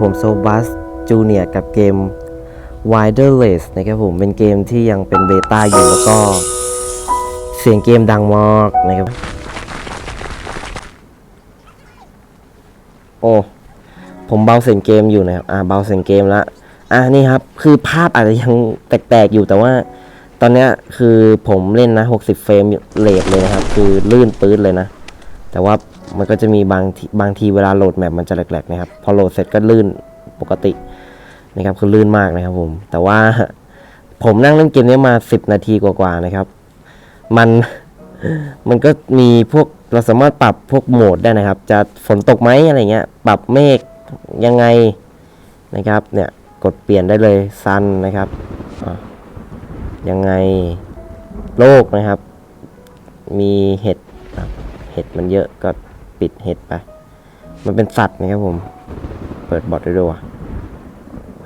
ผมโซบัสจูเนียกับเกม Wilderless นะครับผมเป็นเกมที่ยังเป็นเบต้าอยู่แล้วก็ เสียงเกมดังมากนะครับ โอ้ผมเบาเสียงเกมอยู่นะครับอ่าเบาเสียงเกมล้วอะนี่ครับ คือภาพอาจจะยังแปลกๆอยู่แต่ว่า ตอนเนี้ยคือผมเล่นนะ 60 เฟรมเรทเลยนะครับ คือลื่นปื๊ดเลยนะ แต่ว่า มันก็จะมีบางทีบางทีเวลาโหลดแมปมันจะแหลกๆนะครับ พอโหลดเสร็จก็ลื่นปกตินะครับคือลื่นมากนะครับผม แต่ว่าผมนั่งเล่นเกมนี้มา 10 นาทีกว่าๆนะครับ มันมันก็มีพวกเราสามารถปรับพวกโหมดได้นะครับ จะฝนตกไหมอะไรเงี้ย ปรับเมฆยังไงนะครับ เนี่ยกดเปลี่ยนได้เลยซันนะครับยังไงโลกนะครับ มีเห็ดเห็ดมันเยอะก็ ปิดเห็ดไป มันเป็นสัตว์นะครับผม เปิดบอดด้วยว่ะ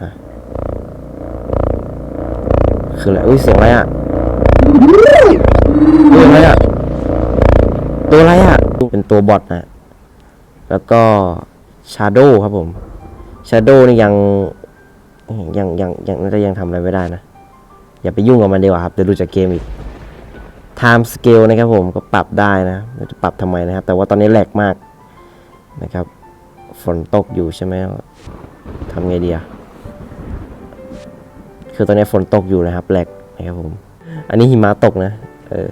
อะคืออะไรอุ้ยเสียงอะไรอะตัวอะไรอะ ตัวอะไรอะ เป็นตัวบอทนะ แล้วก็ชาโดครับผม ชาโดนี่ยังยังยังยังน่าจะยังทำอะไรไม่ได้นะ อย่าไปยุ่งกับมันดีกว่าครับเดี๋ยวดูจากเกมอีก time scale นะครับผมก็ปรับได้นะเราจะปรับทำไมนะครับ แต่ว่าตอนนี้แหลกมากนะครับ ฝนตกอยู่ใช่ไหมทำไงดีอะคือตอนนี้ฝนตกอยู่นะครับแหลกนะครับผม อันนี้หิมะตกนะ เออ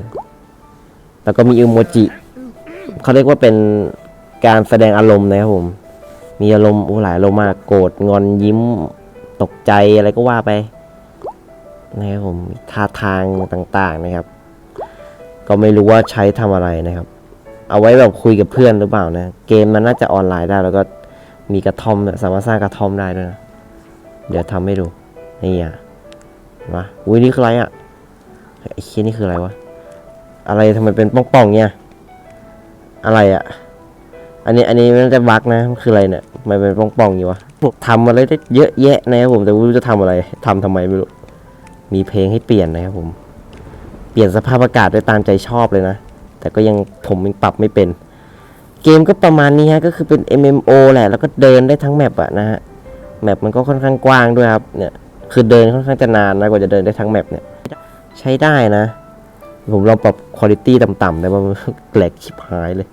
แล้วก็มีอิโมจิ เขาเรียกว่าเป็นการแสดงอารมณ์นะครับผม มีอารมณ์อู้หลายอารมณ์มากโกรธงอนยิ้มตกใจอะไรก็ว่าไปนะครับผมท่าทางต่างๆนะครับ ก็ไม่รู้ว่าใช้ทำอะไรนะครับ เอาไว้แบบคุยกับเพื่อนหรือเปล่านะ เกมมันน่าจะออนไลน์ได้ แล้วก็มีกระท่อมด้วยสามารถสร้างกระท่อมได้ด้วยนะ เดี๋ยวทำให้ดูนี่อะมาอุ้ยนี่คืออะไรอะไอ้เคียนี่คืออะไรวะ อะไรทำไมเป็นป่องๆเนี่ย อะไรอะ่ะ อันนี้อันนี้มันจะบักนะมันคืออะไรเนี่ยทำไมเป็นป่องๆอยู่วะผมทำอะไรได้เยอะแยะนะครับผม แต่ไม่รู้จะทำอะไรทำทำไมไม่รู้ มีเพลงให้เปลี่ยนนะครับผม เปลี่ยนสภาพอากาศได้ตามใจชอบเลยนะ แต่ก็ยังผมยังปรับไม่เป็น เกมก็ประมาณนี้ฮะก็คือเป็น MMO แหละแล้วก็เดินได้ทั้งแมปอะนะฮะแมปมันก็ค่อนข้างกว้างด้วยครับเนี่ยคือเดินค่อนข้างจะนานนะกว่าจะเดินได้ทั้งแมปเนี่ยใช้ได้นะ ผมลองปรับคุณภาพต่ำๆได้ว่ามันแหลกชิบหายเลย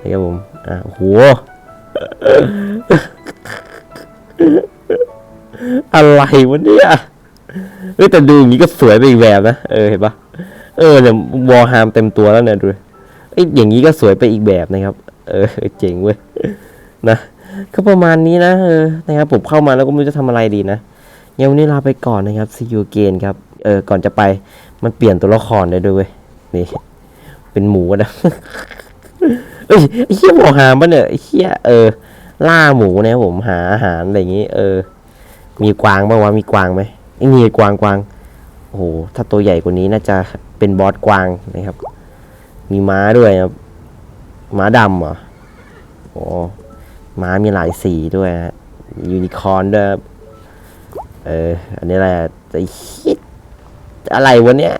นะครับผมอะโหอะไรวะเนี่ย เฮ้แต่ดูอย่างนี้ก็สวยไปอีกแบบนะ เออเห็นปะเออเนี่ยวอลฮามเต็มตัวแล้วเนี่ยดูดิเอ้ยอย่างนี้ก็สวยไปอีกแบบนะครับ เออเจ๋งเว้ยนะก็ประมาณนี้นะเออนะครับผมเข้ามาแล้วก็ไม่รู้จะทำอะไรดีนะยังวันนี้ลาไปก่อนนะครับ see you again ครับเออก่อนจะไปมันเปลี่ยนตัวละครได้ด้วยเว้ยนี่เป็นหมูนะเอ้ยไอ้เหี้ยบอหามปะเนี่ยไอ้เหี้ยเออ ล่าหมูนะผมหาอาหารอะไรอย่างงี้ เออ มีกวางบ้างวะมีกวางไหม นี่กวางกวางโอ้โหถ้าตัวใหญ่กว่านี้น่าจะเป็นบอสกวางนะครับ มีม้าด้วยครับม้าดำเหรอโอ้ม้ามีหลายสีด้วยฮะยูนิคอร์นด้วยเอออันนี้แหละไอ้เหี้ยอะไรวะเนี้ย